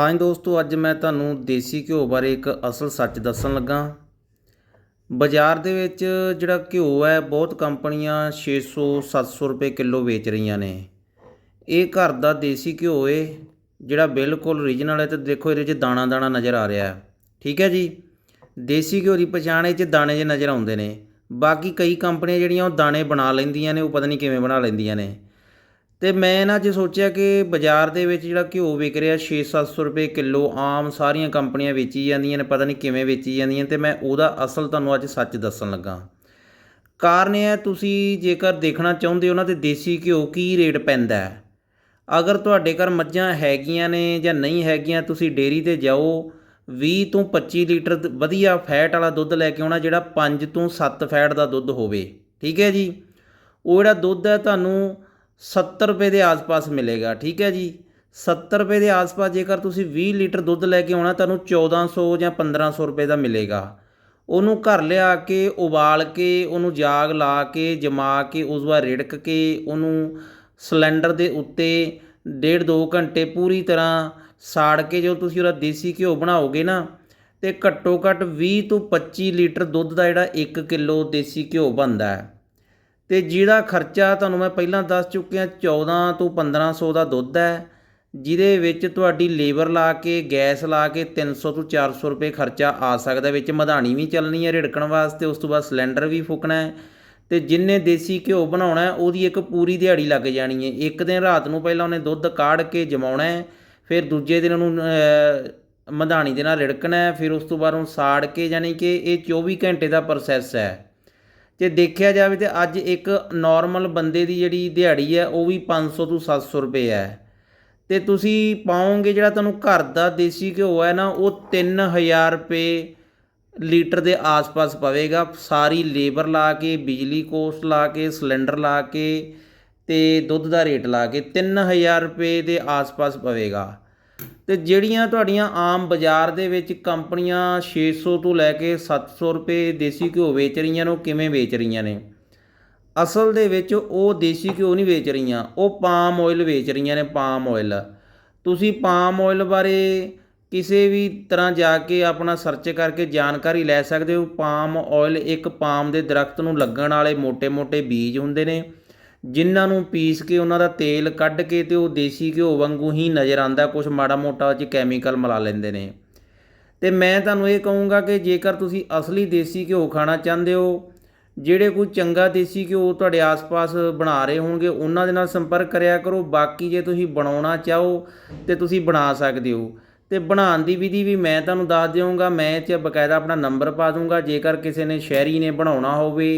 ਹਾਂਜੀ ਦੋਸਤੋ, ਅੱਜ ਮੈਂ ਤੁਹਾਨੂੰ ਦੇਸੀ ਘਿਓ ਬਾਰੇ ਇੱਕ ਅਸਲ ਸੱਚ ਦੱਸਣ ਲੱਗਾ। ਬਾਜ਼ਾਰ ਦੇ ਵਿੱਚ ਜਿਹੜਾ ਘਿਓ ਹੈ, ਬਹੁਤ ਕੰਪਨੀਆਂ 600 700 ਰੁਪਏ ਕਿਲੋ ਵੇਚ ਰਹੀਆਂ ਨੇ। ਇਹ ਘਰ ਦਾ ਦੇਸੀ ਘਿਓ ਏ, ਜਿਹੜਾ ਬਿਲਕੁਲ ਓਰੀਜਨਲ ਹੈ ਤੇ ਦੇਖੋ ਇਹਦੇ 'ਚ ਦਾਣਾ ਦਾਣਾ ਨਜ਼ਰ ਆ ਰਿਹਾ ਹੈ। ਠੀਕ ਹੈ ਜੀ? ਦੇਸੀ ਘਿਓ ਦੀ ਪਛਾਣ ਇਹ 'ਚ ਦਾਣੇ ਜੇ ਨਜ਼ਰ ਆਉਂਦੇ ਨੇ। ਬਾਕੀ ਕਈ ਕੰਪਨੀਆਂ ਜਿਹੜੀਆਂ ਉਹ ਦਾਣੇ ਬਣਾ ਲੈਂਦੀਆਂ ਨੇ, ਉਹ ਪਤਾ ਨਹੀਂ ਕਿਵੇਂ ਬਣਾ ਲੈਂਦੀਆਂ ਨੇ। ਅਤੇ ਮੈਂ ਨਾ ਜੇ ਸੋਚਿਆ ਕਿ ਬਾਜ਼ਾਰ ਦੇ ਵਿੱਚ ਜਿਹੜਾ ਘਿਓ ਵਿਕ ਰਿਹਾ ਛੇ ਸੱਤ ਸੌ ਰੁਪਏ ਕਿਲੋ ਆਮ ਸਾਰੀਆਂ ਕੰਪਨੀਆਂ ਵੇਚੀ ਜਾਂਦੀਆਂ ਨੇ, ਪਤਾ ਨਹੀਂ ਕਿਵੇਂ ਵੇਚੀ ਜਾਂਦੀਆਂ ਅਤੇ ਮੈਂ ਉਹਦਾ ਅਸਲ ਤੁਹਾਨੂੰ ਅੱਜ ਸੱਚ ਦੱਸਣ ਲੱਗਾ। ਕਾਰਨ ਇਹ ਹੈ, ਤੁਸੀਂ ਜੇਕਰ ਦੇਖਣਾ ਚਾਹੁੰਦੇ ਹੋ ਨਾ ਤੇ ਦੇਸੀ ਘਿਓ ਕੀ ਰੇਟ ਪੈਂਦਾ ਹੈ? ਅਗਰ ਤੁਹਾਡੇ ਘਰ ਮੱਝਾਂ ਹੈਗੀਆਂ ਨੇ ਜਾਂ ਨਹੀਂ ਹੈਗੀਆਂ, ਤੁਸੀਂ ਡੇਅਰੀ ਤੇ ਜਾਓ 20 ਤੋਂ 25 ਲੀਟਰ ਵਧੀਆ ਫੈਟ ਵਾਲਾ ਦੁੱਧ ਲੈ ਕੇ ਆਉਣਾ, ਜਿਹੜਾ 5 ਤੋਂ 7 ਫੈਟ ਦਾ ਦੁੱਧ ਹੋਵੇ। ਠੀਕ ਹੈ ਜੀ? ਉਹ ਜਿਹੜਾ ਦੁੱਧ ਹੈ, ਤੁਹਾਨੂੰ 70 ਰੁਪਏ ਦੇ ਆਸ-ਪਾਸ ਮਿਲੇਗਾ, ਠੀਕ ਹੈ ਜੀ? 70 ਰੁਪਏ ਦੇ ਆਸ-ਪਾਸ ਜੇਕਰ ਤੁਸੀਂ 20 ਲੀਟਰ ਦੁੱਧ ਲੈ ਕੇ ਆਉਣਾ, ਤੁਹਾਨੂੰ 1400 ਜਾਂ 1500 ਰੁਪਏ ਦਾ ਮਿਲੇਗਾ। ਉਹਨੂੰ ਘਰ ਲਿਆ ਕੇ, ਉਬਾਲ ਕੇ, ਉਹਨੂੰ ਜਾਗ ਲਾ ਕੇ, ਜਮਾ ਕੇ, ਉਸ ਵਾਰ ਰਿੜਕ ਕੇ, ਉਹਨੂੰ ਸਿਲੰਡਰ ਦੇ ਉੱਤੇ ਡੇਢ ਦੋ ਘੰਟੇ ਪੂਰੀ ਤਰ੍ਹਾਂ ਸਾੜ ਕੇ ਜੋ ਤੁਸੀਂ ਉਹਦਾ ਦੇਸੀ ਘਿਓ ਬਣਾਓਗੇ ਨਾ, ਤੇ ਘੱਟੋ ਘੱਟ 20 ਤੋਂ 25 ਲੀਟਰ ਦੁੱਧ ਦਾ ਜਿਹੜਾ 1 ਕਿਲੋ ਦੇਸੀ ਘਿਓ ਬਣਦਾ ਹੈ। ਤੇ ਜਿਹੜਾ ਖਰਚਾ ਤੁਹਾਨੂੰ ਮੈਂ ਪਹਿਲਾਂ ਦੱਸ ਚੁੱਕਿਆ 14 ਤੋਂ 1500 ਦਾ ਦੁੱਧ ਹੈ, ਜਿਹਦੇ ਵਿੱਚ ਤੁਹਾਡੀ ਲੇਬਰ ਲਾ ਕੇ, ਗੈਸ ਲਾ ਕੇ 300 ਤੋਂ 400 ਰੁਪਏ ਖਰਚਾ ਆ ਸਕਦਾ ਵਿੱਚ ਮਧਾਣੀ ਵੀ ਚੱਲਣੀ ਹੈ ਰਿੜਕਣ ਵਾਸਤੇ, ਉਸ ਤੋਂ ਬਾਅਦ ਸਿਲੰਡਰ ਵੀ ਫੂਕਣਾ ਹੈ ਤੇ ਜਿੰਨੇ ਦੇਸੀ ਘਿਓ ਬਣਾਉਣਾ ਉਹਦੀ ਇੱਕ ਪੂਰੀ ਦਿਹਾੜੀ ਲੱਗ ਜਾਣੀ ਹੈ। ਇੱਕ ਦਿਨ ਰਾਤ ਨੂੰ ਪਹਿਲਾਂ ਉਹਨੇ ਦੁੱਧ ਕਾੜ ਕੇ ਜਮਾਉਣਾ ਹੈ, ਫਿਰ ਦੂਜੇ ਦਿਨ ਉਹਨੂੰ ਮਧਾਣੀ ਦੇ ਨਾਲ ਰਿੜਕਣਾ ਹੈ, ਫਿਰ ਉਸ ਤੋਂ ਬਾਅਦ ਉਹਨੂੰ ਸਾੜ ਕੇ ਯਾਨੀ ਕਿ ਇਹ 24 ਘੰਟੇ ਦਾ ਪ੍ਰੋਸੈਸ ਹੈ। ਜੇ ਦੇਖਿਆ ਜਾਵੇ ਤੇ ਅੱਜ ਇੱਕ ਨਾਰਮਲ ਬੰਦੇ ਦੀ ਜਿਹੜੀ ਦਿਹਾੜੀ ਹੈ, ਉਹ ਵੀ 500 ਤੋਂ 700 ਰੁਪਏ ਹੈ। ਤੇ ਤੁਸੀਂ ਪਾਓਗੇ ਜਿਹੜਾ ਤੁਹਾਨੂੰ ਘਰ ਦਾ ਦੇਸੀ ਘਿਓ ਹੈ ਨਾ, ਉਹ 3000 ਰੁਪਏ ਲੀਟਰ ਦੇ ਆਸ-ਪਾਸ ਪਵੇਗਾ। ਸਾਰੀ ਲੇਬਰ ਲਾ ਕੇ, ਬਿਜਲੀ ਕੋਸਟ ਲਾ ਕੇ, ਸਿਲੰਡਰ ਲਾ ਕੇ ਤੇ ਦੁੱਧ ਦਾ ਰੇਟ ਲਾ ਕੇ 3000 ਰੁਪਏ ਦੇ ਆਸ-ਪਾਸ ਪਵੇਗਾ। ਤੇ ਜਿਹੜੀਆਂ ਤੁਹਾਡੀਆਂ ਆਮ ਬਾਜ਼ਾਰ ਦੇ ਵਿੱਚ ਕੰਪਨੀਆਂ 600 ਤੋਂ ਲੈ ਕੇ 700 ਰੁਪਏ ਦੇਸੀ ਘਿਓ ਵੇਚ ਰਹੀਆਂ ਨੇ, ਉਹ ਕਿਵੇਂ ਵੇਚ ਰਹੀਆਂ ਨੇ? ਅਸਲ ਦੇ ਵਿੱਚ ਉਹ ਦੇਸੀ ਘਿਓ ਨਹੀਂ ਵੇਚ ਰਹੀਆਂ, ਉਹ ਪਾਮ ਆਇਲ ਵੇਚ ਰਹੀਆਂ ਨੇ ਪਾਮ ਆਇਲ ਤੁਸੀਂ ਪਾਮ ਆਇਲ ਬਾਰੇ ਕਿਸੇ ਵੀ ਤਰ੍ਹਾਂ ਜਾ ਕੇ ਆਪਣਾ ਸਰਚ ਕਰਕੇ ਜਾਣਕਾਰੀ ਲੈ ਸਕਦੇ ਹੋ। ਪਾਮ ਆਇਲ ਇੱਕ ਪਾਮ ਦੇ ਦਰਖਤ ਨੂੰ ਲੱਗਣ ਵਾਲੇ ਮੋٹے-ਮੋٹے ਬੀਜ ਹੁੰਦੇ ਨੇ। ਜਿਨ੍ਹਾਂ ਨੂੰ ਪੀਸ ਕੇ ਉਹਨਾਂ ਦਾ ਤੇਲ ਕੱਢ ਕੇ ਤੇ ਉਹ ਦੇਸੀ ਘਿਓ ਵਾਂਗੂ ਹੀ ਨਜ਼ਰ ਆਂਦਾ ਕੁਝ ਮਾੜਾ ਮੋਟਾ 'ਚ ਕੈਮੀਕਲ ਮਿਲਾ ਲੈਂਦੇ ਨੇ। ਤੇ ਮੈਂ ਤੁਹਾਨੂੰ ਇਹ ਕਹੂੰਗਾ ਕਿ ਜੇਕਰ ਤੁਸੀਂ ਅਸਲੀ ਦੇਸੀ ਘਿਓ ਖਾਣਾ ਚਾਹੁੰਦੇ ਹੋ, ਜਿਹੜੇ ਕੋਈ ਚੰਗਾ ਦੇਸੀ ਘਿਓ ਤੁਹਾਡੇ ਆਸ-ਪਾਸ ਬਣਾ ਰਹੇ ਹੋਣਗੇ, ਉਹਨਾਂ ਦੇ ਨਾਲ ਸੰਪਰਕ ਕਰਿਆ ਕਰੋ। ਬਾਕੀ ਜੇ ਤੁਸੀਂ ਬਣਾਉਣਾ ਚਾਹੋ ਤੇ ਤੁਸੀਂ ਬਣਾ ਸਕਦੇ ਹੋ। ਤੇ ਬਣਾਉਣ ਦੀ ਵਿਧੀ ਵੀ ਮੈਂ ਤੁਹਾਨੂੰ ਦੱਸ ਦਿਆਂਗਾ। ਮੈਂ ਇਹ 'ਚ ਬਕਾਇਦਾ ਆਪਣਾ ਨੰਬਰ ਪਾ ਦੂੰਗਾ। ਜੇਕਰ ਕਿਸੇ ਨੇ ਸ਼ਹਿਰੀ ਨੇ ਬਣਾਉਣਾ ਹੋਵੇ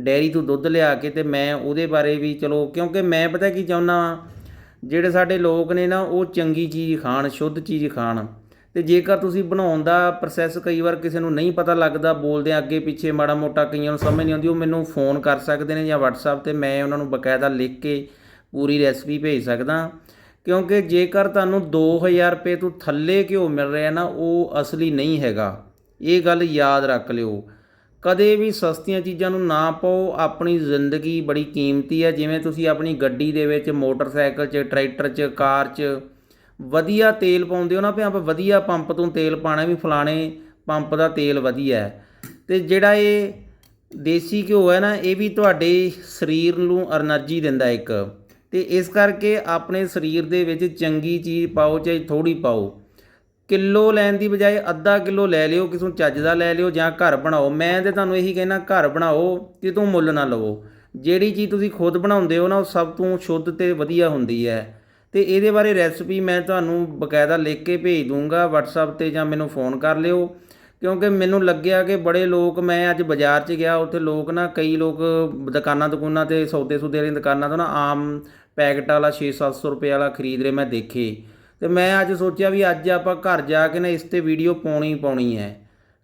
ਡੈਰੀ ਤੋਂ ਦੁੱਧ ਲਿਆ ਕੇ ਤੇ ਮੈਂ ਉਹਦੇ ਬਾਰੇ ਵੀ ਚਲੋ, ਕਿਉਂਕਿ ਮੈਂ ਪਤਾ ਕੀ ਚਾਹੁੰਦਾ ਜਿਹੜੇ ਸਾਡੇ ਲੋਕ ਨੇ ਨਾ, ਉਹ ਚੰਗੀ ਚੀਜ਼ ਖਾਣ, ਸ਼ੁੱਧ ਚੀਜ਼ ਖਾਣ। ਤੇ ਜੇਕਰ ਤੁਸੀਂ ਬਣਾਉਣ ਦਾ ਪ੍ਰੋਸੈਸ ਕਈ ਵਾਰ ਕਿਸੇ ਨੂੰ ਨਹੀਂ ਪਤਾ ਲੱਗਦਾ, ਬੋਲਦੇ ਅੱਗੇ ਪਿੱਛੇ, ਮਾੜਾ ਮੋਟਾ ਕਈਆਂ ਨੂੰ ਸਮਝ ਨਹੀਂ ਆਉਂਦੀ, ਉਹ ਮੈਨੂੰ ਫੋਨ ਕਰ ਸਕਦੇ ਨੇ ਜਾਂ WhatsApp ਤੇ ਮੈਂ ਉਹਨਾਂ ਨੂੰ ਬਕਾਇਦਾ ਲਿਖ ਕੇ ਪੂਰੀ ਰੈਸਪੀ ਭੇਜ ਸਕਦਾ। ਕਿਉਂਕਿ ਜੇਕਰ ਤੁਹਾਨੂੰ 2000 ਰੁਪਏ ਤੋਂ ਥੱਲੇ ਘਿਓ ਮਿਲ ਰਿਹਾ ਨਾ, ਉਹ ਅਸਲੀ ਨਹੀਂ ਹੈਗਾ। ਇਹ ਗੱਲ ਯਾਦ ਰੱਖ ਲਿਓ। ਕਦੇ ਵੀ ਸਸਤੀਆਂ ਚੀਜ਼ਾਂ ਨੂੰ ਨਾ ਪਾਓ, ਆਪਣੀ ਜ਼ਿੰਦਗੀ ਬੜੀ ਕੀਮਤੀ ਹੈ ਜਿਵੇਂ ਤੁਸੀਂ ਆਪਣੀ ਗੱਡੀ ਦੇ ਵਿੱਚ ਮੋਟਰਸਾਈਕਲ 'ਚ, ਟਰੈਕਟਰ 'ਚ, ਕਾਰ 'ਚ ਵਧੀਆ ਤੇਲ ਪਾਉਂਦੇ ਹੋ ਨਾ, ਵੀ ਆਪਾਂ ਵਧੀਆ ਪੰਪ ਤੋਂ ਤੇਲ ਪਾਣਾ ਵੀ ਫਲਾਣੇ ਪੰਪ ਦਾ ਤੇਲ ਵਧੀਆ ਹੈ। ਤੇ ਜਿਹੜਾ ਇਹ ਦੇਸੀ ਘਿਓ ਹੈ ਨਾ, ਇਹ ਵੀ ਤੁਹਾਡੇ ਸਰੀਰ ਨੂੰ એનર્ਜੀ ਦਿੰਦਾ ਇੱਕ। ਤੇ ਇਸ ਕਰਕੇ ਆਪਣੇ ਸਰੀਰ ਦੇ ਵਿੱਚ ਚੰਗੀ ਚੀਜ਼ ਪਾਓ, ਚਾਹੇ ਥੋੜੀ ਪਾਓ। ਕਿਲੋ ਲੈਣ ਦੀ ਬਜਾਏ ਅੱਧਾ ਕਿਲੋ ਲੈ ਲਿਓ, ਕਿਸੇ ਚੱਜ ਦਾ ਲੈ ਲਿਓ ਜਾਂ ਘਰ ਬਣਾਓ। ਮੈਂ ਤੇ ਤੁਹਾਨੂੰ ਇਹੀ ਕਹਿਣਾ ਘਰ ਬਣਾਓ ਕਿਤੋਂ ਮੁੱਲ ਨਾ ਲਵੋ। ਜਿਹੜੀ ਚੀਜ਼ ਤੁਸੀਂ ਖੁਦ ਬਣਾਉਂਦੇ ਹੋ ਨਾ, ਉਹ ਸਭ ਤੋਂ ਸ਼ੁੱਧ ਤੇ ਵਧੀਆ ਹੁੰਦੀ ਹੈ। ਤੇ ਇਹਦੇ ਬਾਰੇ ਰੈਸਪੀ ਮੈਂ ਤੁਹਾਨੂੰ ਬਕਾਇਦਾ ਲਿਖ ਕੇ ਭੇਜ ਦੂੰਗਾ, WhatsApp ਤੇ ਜਾਂ ਮੈਨੂੰ ਫੋਨ ਕਰ ਲਿਓ। ਕਿਉਂਕਿ ਮੈਨੂੰ ਲੱਗਿਆ ਕਿ ਬੜੇ ਲੋਕ, ਮੈਂ ਅੱਜ ਬਾਜ਼ਾਰ 'ਚ ਗਿਆ, ਉੱਥੇ ਲੋਕ ਨਾ, ਕਈ ਲੋਕ ਦੁਕਾਨਾਂ ਦੁਕਾਨਾਂ ਤੇ ਸੌਦੇ ਸੌਦੇ ਵਾਲੀਆਂ ਦੁਕਾਨਾਂ ਤੋਂ ਨਾ ਆਮ ਪੈਕਟ ਵਾਲਾ 6-700 ਰੁਪਏ ਵਾਲਾ ਖਰੀਦ ਰਹੇ, ਮੈਂ ਦੇਖੇ। ਤੇ ਮੈਂ ਅੱਜ ਸੋਚਿਆ ਵੀ ਅੱਜ ਆਪਾਂ ਘਰ ਜਾ ਕੇ ਨਾ ਇਸ ਤੇ ਵੀਡੀਓ ਪਾਉਣੀ ਪਾਉਣੀ ਹੈ।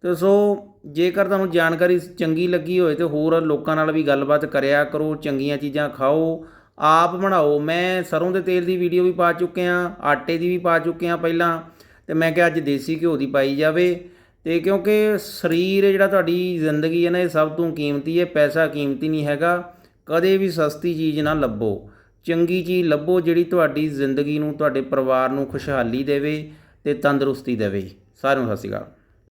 ਤੇ ਸੋ ਜੇਕਰ ਤੁਹਾਨੂੰ ਜਾਣਕਾਰੀ ਚੰਗੀ ਲੱਗੀ ਹੋਵੇ ਤੇ ਹੋਰ ਲੋਕਾਂ ਨਾਲ ਵੀ ਗੱਲਬਾਤ ਕਰਿਆ ਕਰੋ, ਚੰਗੀਆਂ ਚੀਜ਼ਾਂ ਖਾਓ, ਆਪ ਬਣਾਓ। ਮੈਂ ਸਰੋਂ ਦੇ ਤੇਲ ਦੀ ਵੀਡੀਓ ਵੀ ਪਾ ਚੁੱਕਿਆ ਆਟੇ ਦੀ ਵੀ ਪਾ ਚੁੱਕਿਆ ਪਹਿਲਾਂ, ਤੇ ਮੈਂ ਕਿਹਾ ਅੱਜ ਦੇਸੀ ਘਿਓ ਦੀ ਪਾਈ ਜਾਵੇ। ਤੇ ਕਿਉਂਕਿ ਸਰੀਰ ਜਿਹੜਾ ਤੁਹਾਡੀ ਜ਼ਿੰਦਗੀ ਹੈ ਨਾ, ਇਹ ਸਭ ਤੋਂ ਕੀਮਤੀ ਹੈ, ਪੈਸਾ ਕੀਮਤੀ ਨਹੀਂ ਹੈਗਾ। ਕਦੇ ਵੀ ਸਸਤੀ ਚੀਜ਼ ਨਾ ਲੱਭੋ। ਚੰਗੀ ਚੀਜ਼ ਲੱਭੋ ਜਿਹੜੀ ਤੁਹਾਡੀ ਜ਼ਿੰਦਗੀ ਨੂੰ, ਤੁਹਾਡੇ ਪਰਿਵਾਰ ਨੂੰ ਖੁਸ਼ਹਾਲੀ ਦੇਵੇ ਅਤੇ ਤੰਦਰੁਸਤੀ ਦੇਵੇ। ਸਾਰਿਆਂ ਨੂੰ ਸਤਿ ਸ਼੍ਰੀ ਅਕਾਲ।